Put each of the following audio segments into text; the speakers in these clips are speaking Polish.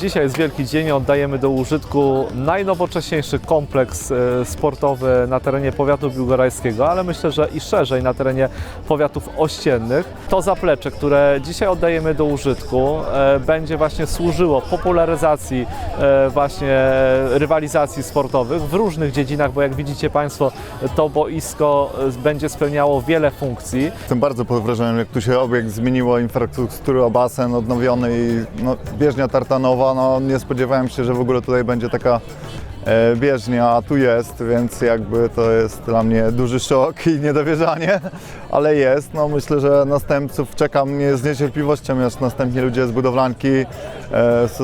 Dzisiaj jest wielki dzień, oddajemy do użytku najnowocześniejszy kompleks e, sportowy na terenie powiatu biłgorajskiego, ale myślę, że i szerzej na terenie powiatów ościennych. To zaplecze, które dzisiaj oddajemy do użytku, e, będzie właśnie służyło popularyzacji e, właśnie rywalizacji sportowych w różnych dziedzinach, bo jak widzicie Państwo, to boisko będzie spełniało wiele funkcji. Jestem bardzo pod wrażeniem, jak tu się obiekt zmieniło, infrastruktura, basen odnowiony i no, bieżnia tartanowa. No, nie spodziewałem się, że w ogóle tutaj będzie taka e, bieżnia, a tu jest, więc jakby to jest dla mnie duży szok i niedowierzanie, ale jest. No, myślę, że następców czekam nie z niecierpliwością, aż następni ludzie z budowlanki e, s,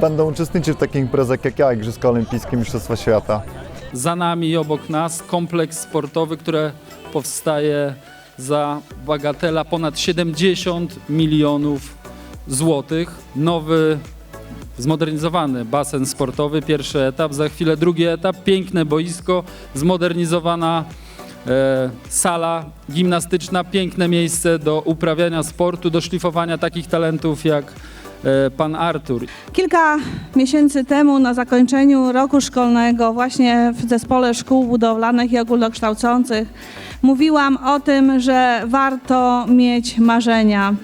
będą uczestniczyć w takich imprezach jak ja, Igrzyska Olimpijskie, Mistrzostwa Świata. za nami i obok nas kompleks sportowy, który powstaje za bagatela ponad 70 milionów złotych. Nowy, zmodernizowany basen sportowy, pierwszy etap, za chwilę drugi etap, piękne boisko, zmodernizowana e, sala gimnastyczna, piękne miejsce do uprawiania sportu, do szlifowania takich talentów jak e, pan Artur. Kilka miesięcy temu na zakończeniu roku szkolnego właśnie w zespole szkół budowlanych i ogólnokształcących mówiłam o tym, że warto mieć marzenia.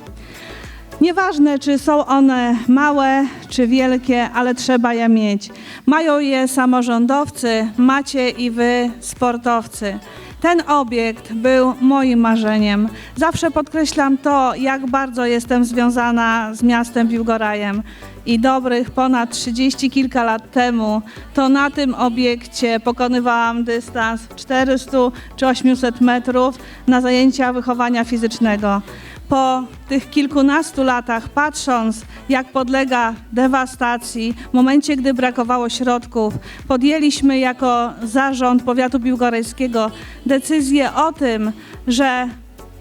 Nieważne, czy są one małe, czy wielkie, ale trzeba je mieć. Mają je samorządowcy, macie i wy, sportowcy. Ten obiekt był moim marzeniem. Zawsze podkreślam to, jak bardzo jestem związana z miastem Biłgorajem. I dobrych ponad 30 kilka lat temu to na tym obiekcie pokonywałam dystans 400 czy 800 metrów na zajęcia wychowania fizycznego po tych kilkunastu latach, patrząc jak podlega dewastacji, w momencie gdy brakowało środków, podjęliśmy jako zarząd powiatu biłgorajskiego decyzję o tym, że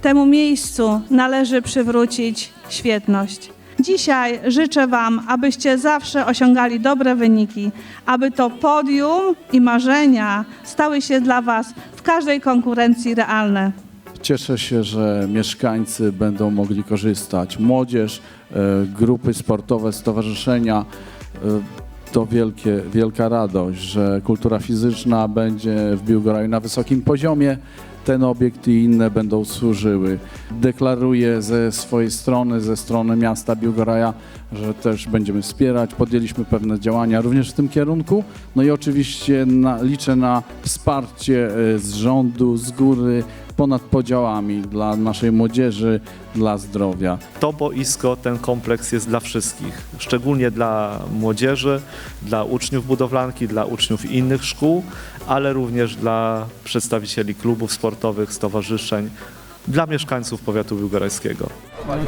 temu miejscu należy przywrócić świetność. Dzisiaj życzę Wam, abyście zawsze osiągali dobre wyniki, aby to podium i marzenia stały się dla Was w każdej konkurencji realne. Cieszę się, że mieszkańcy będą mogli korzystać. Młodzież, e, grupy sportowe, stowarzyszenia. e, To wielkie, wielka radość, że kultura fizyczna będzie w Biłgoraju na wysokim poziomie. Ten obiekt i inne będą służyły. Deklaruję ze swojej strony, ze strony miasta Biłgoraja, że też będziemy wspierać. Podjęliśmy pewne działania również w tym kierunku. No i oczywiście na, liczę na wsparcie e, z rządu, z góry, ponad podziałami dla naszej młodzieży, dla zdrowia. To boisko, ten kompleks jest dla wszystkich, szczególnie dla młodzieży, dla uczniów budowlanki, dla uczniów innych szkół, ale również dla przedstawicieli klubów sportowych, stowarzyszeń, dla mieszkańców powiatu biłgorajskiego.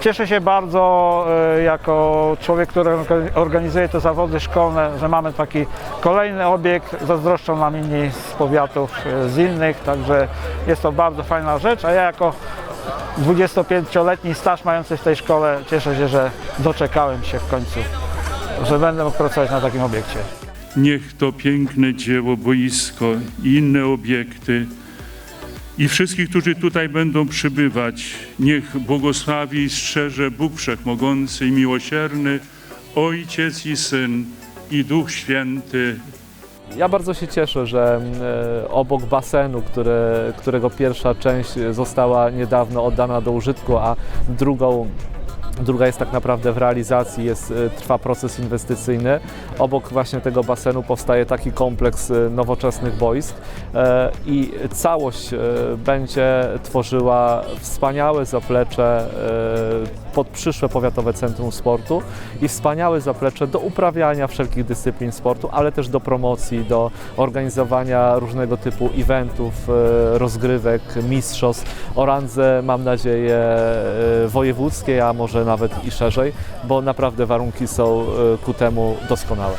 Cieszę się bardzo e, jako człowiek, który orga- organizuje te zawody szkolne, że mamy taki kolejny obiekt. Zazdroszczą nam inni z powiatów, e, z innych, także jest to bardzo fajna rzecz, a ja jako 25-letni staż mający w tej szkole cieszę się, że doczekałem się w końcu, że będę mógł pracować na takim obiekcie. Niech to piękne dzieło, boisko i inne obiekty i wszystkich, którzy tutaj będą przybywać, niech błogosławi i strzeże Bóg Wszechmogący i Miłosierny, Ojciec i Syn i Duch Święty. Ja bardzo się cieszę, że e, obok basenu, którego pierwsza część została niedawno oddana do użytku, a drugą Druga jest tak naprawdę w realizacji, jest, e, trwa proces inwestycyjny. Obok właśnie tego basenu powstaje taki kompleks e, nowoczesnych boisk e, i całość będzie tworzyła wspaniałe zaplecze pod przyszłe Powiatowe Centrum Sportu i wspaniałe zaplecze do uprawiania wszelkich dyscyplin sportu, ale też do promocji, do organizowania różnego typu eventów, e, rozgrywek, mistrzostw o randze, mam nadzieję, e, wojewódzkiej, a może nawet i szerzej, bo naprawdę warunki są e, ku temu doskonałe.